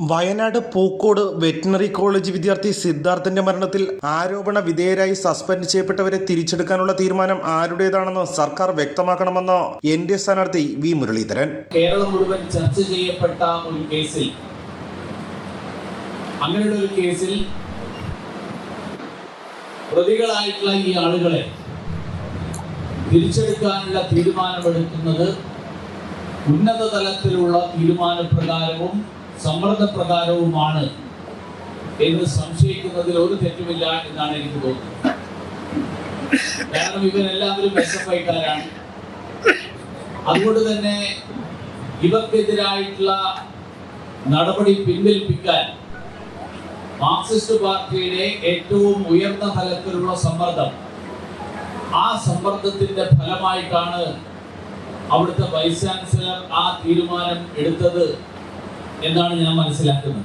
Wayanad Pookode veterinary college വിദ്യാർത്ഥി സിദ്ധാർത്ഥന്റെ മരണത്തിൽ ആരോപണ വിധേയരായി സസ്പെൻഡ് ചെയ്യപ്പെട്ടവരെ തിരിച്ചെടുക്കാനുള്ള തീരുമാനം ആരുടേതാണെന്ന് സർക്കാർ വ്യക്തമാക്കണമെന്ന് എൻ ഡി എ സ്ഥാനാർത്ഥി വി മുരളീധരൻ. കേരളം മുഴുവൻ ചർച്ച ചെയ്യപ്പെട്ട ഒരു കേസിൽ അങ്ങനെയുള്ള ഒരു കേസിൽ പ്രതികളായിട്ടുള്ള ഈ ആളുകളെ തിരിച്ചെടുക്കാനുള്ള തീരുമാനമെടുക്കുന്നത് ഉന്നത തലത്തിലുള്ള തീരുമാനപ്രകാരവും സമ്മർദ്ദപ്രകാരവുമാണ് എന്ന് സംശയിക്കുന്നതിൽ ഒരു തെറ്റുമില്ല എന്നാണ് എനിക്ക് തോന്നുന്നത്. കാരണം ഇവരെല്ലാവരും ഐക്കാരാണ് അതുകൊണ്ട് തന്നെ ഇവർക്കെതിരായിട്ടുള്ള നടപടി പിൻവലിപ്പിക്കാൻ മാർക്സിസ്റ്റ് പാർട്ടിയുടെ ഏറ്റവും ഉയർന്ന തലത്തിലുള്ള സമ്മർദ്ദം ആ സമ്മർദ്ദത്തിന്റെ ഫലമായിട്ടാണ് അവിടുത്തെ വൈസ് ചാൻസലർ ആ തീരുമാനം എടുത്തത്. എന്നാണ് ഞാൻ മനസ്സിലാക്കുന്നത്?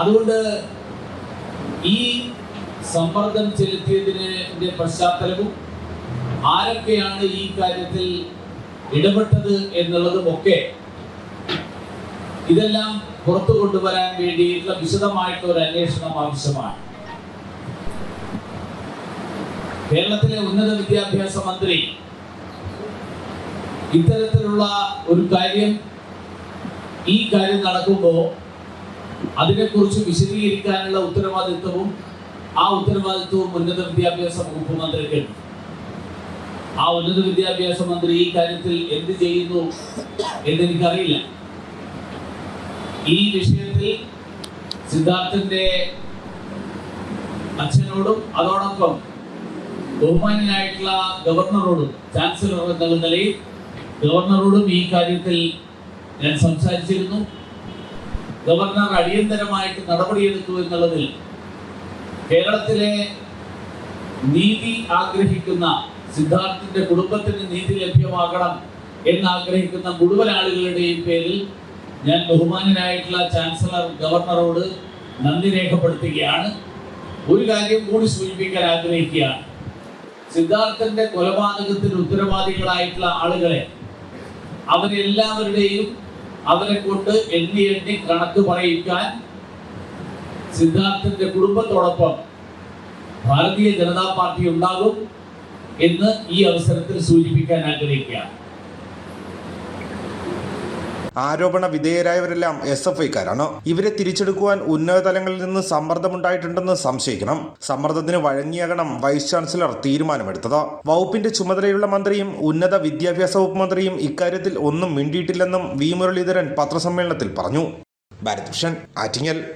അതുകൊണ്ട് ഈ സമ്മർദ്ദം ചെലുത്തിയതിന്റെ പശ്ചാത്തലവും ആരൊക്കെയാണ് ഈ കാര്യത്തിൽ ഇടപെട്ടത് എന്നുള്ളതുമൊക്കെ ഇതെല്ലാം പുറത്തു കൊണ്ടുവരാൻ വേണ്ടിയിട്ടുള്ള വിശദമായിട്ടുള്ള ഒരു അന്വേഷണം ആവശ്യമാണ്. കേരളത്തിലെ ഉന്നത വിദ്യാഭ്യാസ മന്ത്രി ഇത്തരത്തിലുള്ള ഒരു കാര്യം ഈ കാര്യം നടക്കുമ്പോൾ അതിനെക്കുറിച്ച് വിശദീകരിക്കാനുള്ള ഉത്തരവാദിത്വവും ആ ഉത്തരവാദിത്വവും ഉന്നത വിദ്യാഭ്യാസ വകുപ്പ് മന്ത്രിക്കുണ്ട് ആ ഉന്നത വിദ്യാഭ്യാസ മന്ത്രി ഈ കാര്യത്തിൽ എന്ത് ചെയ്യുന്നു എന്നെനിക്കറിയില്ല. ഈ വിഷയത്തിൽ സിദ്ധാർത്ഥന്റെ അച്ഛനോടും അതോടൊപ്പം ബഹുമാന്യനായിട്ടുള്ള ഗവർണറോടും ചാൻസലർ എന്നുള്ള നിലയിൽ ഗവർണറോടും ഈ കാര്യത്തിൽ ഞാൻ സംസാരിച്ചിരുന്നു. ഗവർണർ അടിയന്തരമായിട്ട് നടപടിയെടുത്തു എന്നുള്ളതിൽ കേരളത്തിലെ നീതി ആഗ്രഹിക്കുന്ന സിദ്ധാർത്ഥിന്റെ കുടുംബത്തിന് നീതി ലഭ്യമാകണം എന്നാഗ്രഹിക്കുന്ന മുഴുവൻ ആളുകളുടെയും പേരിൽ ഞാൻ ബഹുമാനനായിട്ടുള്ള ചാൻസലർ ഗവർണറോട് നന്ദി രേഖപ്പെടുത്തുകയാണ്. ഒരു കാര്യം കൂടി സൂചിപ്പിക്കാൻ ആഗ്രഹിക്കുകയാണ്. സിദ്ധാർത്ഥന്റെ കൊലപാതകത്തിന് ഉത്തരവാദികളായിട്ടുള്ള ആളുകളെ അവരെല്ലാവരുടെയും അവരെ കൊണ്ട് എണ്ണി എണ്ണി കണക്ക് പറയിക്കാൻ സിദ്ധാർത്ഥന്റെ കുടുംബത്തോടൊപ്പം ഭാരതീയ ജനതാ പാർട്ടി ഉണ്ടാകും എന്ന് ഈ അവസരത്തിൽ സൂചിപ്പിക്കാൻ ആഗ്രഹിക്കുകയാണ്. ആരോപണ വിധേയരായവരെല്ലാം എസ് എഫ് ഐക്കാരാണ്. ഇവരെ തിരിച്ചെടുക്കുവാൻ ഉന്നതതലങ്ങളിൽ നിന്ന് സമ്മർദ്ദമുണ്ടായിട്ടുണ്ടെന്ന് സംശയിക്കണം. സമ്മർദ്ദത്തിന് വഴങ്ങിയാകണം വൈസ് ചാൻസലർ തീരുമാനമെടുത്തത്. വകുപ്പിന്റെ ചുമതലയുള്ള മന്ത്രിയും ഉന്നത വിദ്യാഭ്യാസ വകുപ്പ് മന്ത്രിയും ഇക്കാര്യത്തിൽ ഒന്നും മിണ്ടിയിട്ടില്ലെന്നും വി മുരളീധരൻ പത്രസമ്മേളനത്തിൽ പറഞ്ഞു. ഭാരത് ഭൂഷൺ ആറ്റിങ്ങൽ.